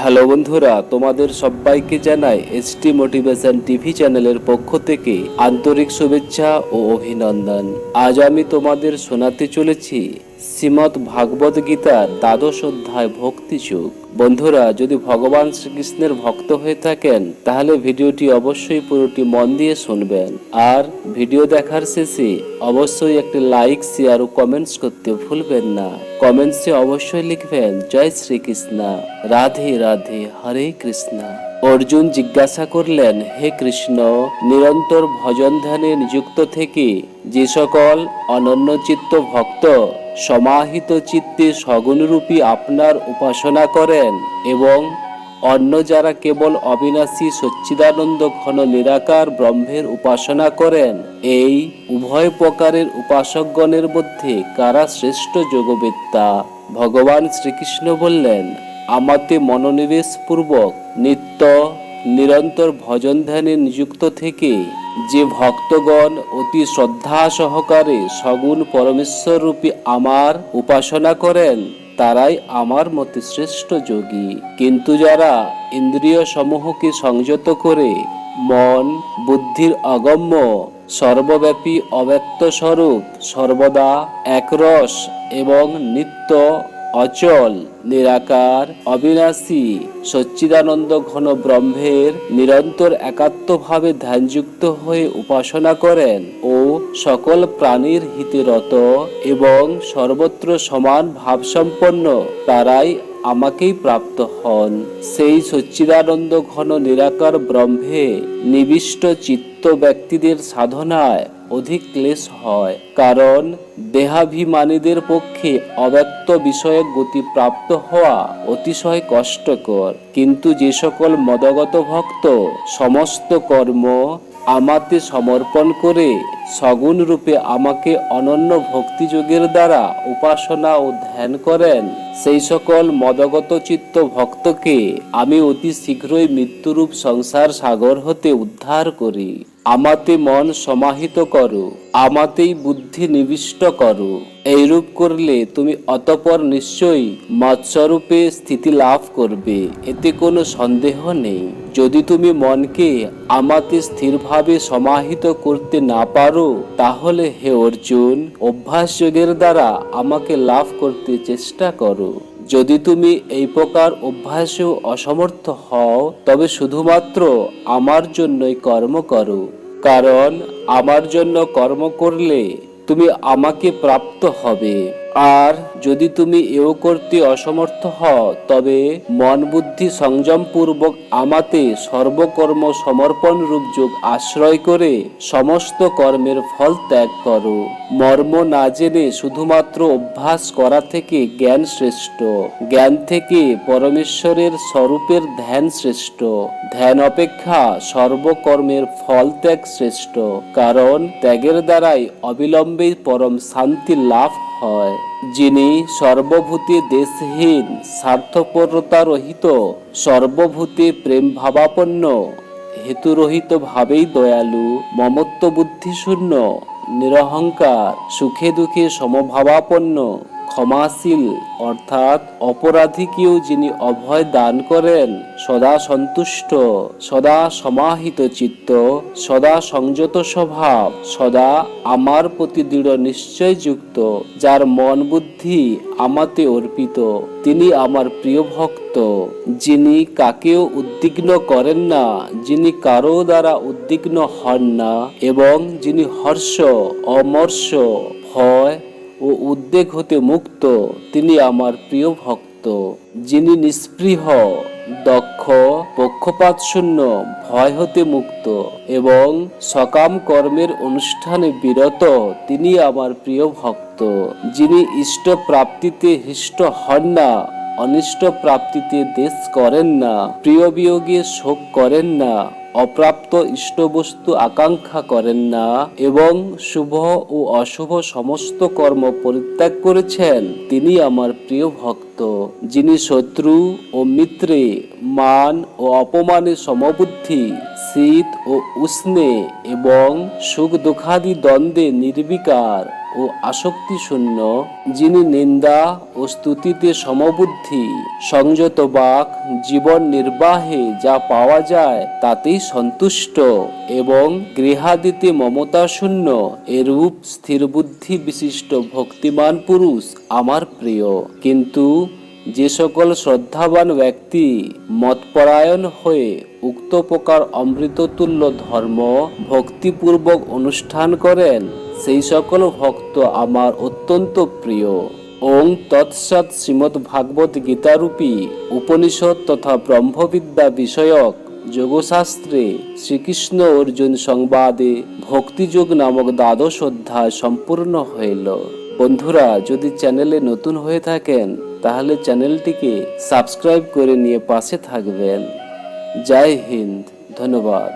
Hello বন্ধুরা, তোমাদের সবাইকে জানাই এসটি মোটিভেশন টিভি চ্যানেলের পক্ষ থেকে আন্তরিক শুভেচ্ছা ও অভিনন্দন। আজ আমি তোমাদের শোনাতে চলেছি শ্রীমৎ ভাগবত গীতার দ্বাদশ অধ্যায় ভক্তি যুগ। বন্ধুরা, যদি ভগবান শ্রীকৃষ্ণের ভক্ত হয়ে থাকেন, তাহলে ভিডিওটি অবশ্যই পুরোটি মন দিয়ে শুনবেন। আর ভিডিও দেখার শেষে অবশ্যই একটি লাইক, শেয়ার ও কমেন্টস করতে ভুলবেন না। কমেন্টসে অবশ্যই লিখবেন, জয় শ্রীকৃষ্ণ, রাধে রাধে, হরে কৃষ্ণ। অর্জুন জিজ্ঞাসা করলেন, হে কৃষ্ণ, নিরন্তর ভজন ধ্যানে নিযুক্ত থেকে যে সকল অনন্যচিত্ত ভক্ত সমাহিত চিত্তে সগুণরূপী আপনার উপাসনা করেন এবং অন্য যারা কেবল অবিনাশী সচ্চিদানন্দ ঘন নিরাকার ব্রহ্মের উপাসনা করেন, এই উভয় প্রকারের উপাসকগণের মধ্যে কারা শ্রেষ্ঠ যোগবেত্তা? ভগবান শ্রীকৃষ্ণ বললেন, আমাতে মনোনিবেশ পূর্বক নিত্য নিরন্তর ভজন ধ্যানে নিযুক্ত থেকে যে ভক্তগণ অতি শ্রদ্ধা সহকারে সগুণ পরমেশ্বর রূপী আমার উপাসনা করেন, তারাই আমার মতে শ্রেষ্ঠ যোগী। কিন্তু যারা ইন্দ্রিয় সমূহকে সংযত করে মন, বুদ্ধির অগম্য, সর্বব্যাপী অব্যক্ত স্বরূপ, সর্বদা একরস এবং নিত্য অচল, নিরাকার, অবিনাশী, সচ্চিদানন্দ ঘন ব্রহ্মের নিরন্তর একাত্মভাবে ধ্যানযুক্ত হয়ে উপাসনা করেন ও সকল প্রাণীর হিতে রত এবং সর্বত্র সমান ভাবসম্পন্ন তারাই আমাকেই প্রাপ্ত হন। সেই সচ্চিদানন্দ ঘন নিরাকার ব্রহ্মে নিবিষ্ট চিত্ত ব্যক্তিদের সাধনায় অধিক ক্লেশ হয়। কারণ দেহাভিমানীদের পক্ষে অব্যক্ত বিষয়ক গতি প্রাপ্ত হওয়া অতিশয় কষ্টকর। কিন্তু যে সকল মদগত ভক্ত সমস্ত কর্ম আমাতে সমর্পণ করে সগুণ রূপে আমাকে অনন্য ভক্তিযোগের দ্বারা উপাসনা ও ধ্যান করেন। সেই সকল মদগত চিত্ত ভক্তকে আমি অতি শীঘ্রই মৃত্যুরূপ সংসার সাগর হতে উদ্ধার করি। আমাতে মন সমাহিত করো, আমাতেই বুদ্ধি নিবিষ্ট করো। এইরূপ করলে তুমি অতপর নিশ্চয়ই মৎস্বরূপে স্থিতি লাভ করবে, এতে কোনো সন্দেহ নেই। যদি তুমি মনকে আমাতে স্থিরভাবে সমাহিত করতে না পারো তাহলে হে অর্জুন, অভ্যাস যোগের দ্বারা আমাকে লাভ করতে চেষ্টা করো। যদি তুমি এই প্রকার অভ্যাসেও অসমর্থ হও, তবে শুধুমাত্র আমার জন্যই কর্ম করো। কারণ, আমার জন্য কর্ম করলে তুমি আমাকে প্রাপ্ত হবে। আর যদি তুমি এও করতে অসমর্থ হও, তবে মন বুদ্ধি সংযম পূর্বক আমাতে সর্বকর্ম সমর্পণ রূপ যোগ আশ্রয় করে সমস্ত কর্মের ফল ত্যাগ করো। মর্ম না জেনে শুধুমাত্র অভ্যাস করা থেকে জ্ঞান শ্রেষ্ঠ। জ্ঞান থেকে পরমেশ্বরের স্বরূপের ধ্যান শ্রেষ্ঠ। ধ্যান অপেক্ষা সর্বকর্মের ফল ত্যাগ শ্রেষ্ঠ। কারণ ত্যাগের দ্বারাই অবিলম্বে পরম শান্তি লাভ হয়, যিনি সর্বভূতে দেশহীন স্বার্থপরতা রহিত সর্বভূতে প্রেম ভাবাপন্ন হেতুরহিত ভাবেই দয়ালু মমত্ব বুদ্ধিশূন্য নিরহংকার, সুখে দুঃখে সমভাবাপন্ন। ক্ষমাশীল, অর্থাৎ অপরাধীকেও যিনি অভয় দান করেন, সদা সন্তুষ্ট, সদা সমাহিত চিত্ত, সদা সংযত স্বভাব, সদা আমার প্রতি দৃঢ় নিশ্চয় যুক্ত যার মন বুদ্ধি আমাতে অর্পিত। তিনি আমার প্রিয় ভক্ত, যিনি কাকেও উদ্বিগ্ন করেন না, যিনি কারও দ্বারা উদ্বিগ্ন হন না, এবং যিনি হর্ষ, অমর্ষ, ভয় ও উদ্বেগ হতে মুক্ত, তিনি আমার প্রিয় ভক্ত। যিনি নিস্পৃহ, দক্ষ, পক্ষপাত শূন্য, ভয় হতে মুক্ত এবং সকাম কর্মের অনুষ্ঠানে বিরত, তিনি আমার প্রিয় ভক্ত। যিনি ইষ্ট প্রাপ্তিতে হৃষ্ট হন না, অনিষ্ট প্রাপ্তিতে দেশ করেন না, প্রিয় বিয়োগে শোক করেন না। অপ্রাপ্ত ইষ্টবস্তু আকাঙ্ক্ষা করেন না এবং শুভ ও অশুভ সমস্ত কর্ম পরিত্যাগ করেছেন। তিনি আমার প্রিয় ভক্ত, যিনি শত্রু ও মিত্রে, মান ও অপমানে সমবুদ্ধি, শীত ও উষ্ণে এবং সুখ দুঃখাদি দ্বন্দ্বে নির্বিকার। ও ও আসক্তি শূন্য যিনি নিন্দা ও স্তুতিতে সমবুদ্ধি, সংযত বাক, জীবন নির্বাহে যা পাওয়া যায় তাতেই সন্তুষ্ট এবং গৃহাদিতে মমতা শূন্য এরূপ স্থির বুদ্ধি বিশিষ্ট ভক্তিমান পুরুষ আমার প্রিয়। কিন্তু যে সকল শ্রদ্ধাবান ব্যক্তি মতপরায়ণ হয়ে উক্ত প্রকার অমৃততুল্য ধর্ম ভক্তিপূর্বক অনুষ্ঠান করেন সেই সকল ভক্ত আমার অত্যন্ত প্রিয়। ওং তৎসৎ শ্রীমদ্ ভাগবত গীতারূপী উপনিষদ তথা ব্রহ্মবিদ্যা বিষয়ক যোগশাস্ত্রে শ্রীকৃষ্ণ অর্জুন সংবাদে ভক্তিযোগ নামক দ্বাদশ অধ্যায় সম্পূর্ণ হইল। বন্ধুরা, যদি চ্যানেলে নতুন হয়ে থাকেন, তাহলে চ্যানেলটিকে সাবস্ক্রাইব করে নিয়ে পাশে থাকবেন। জয় হিন্দ, ধন্যবাদ।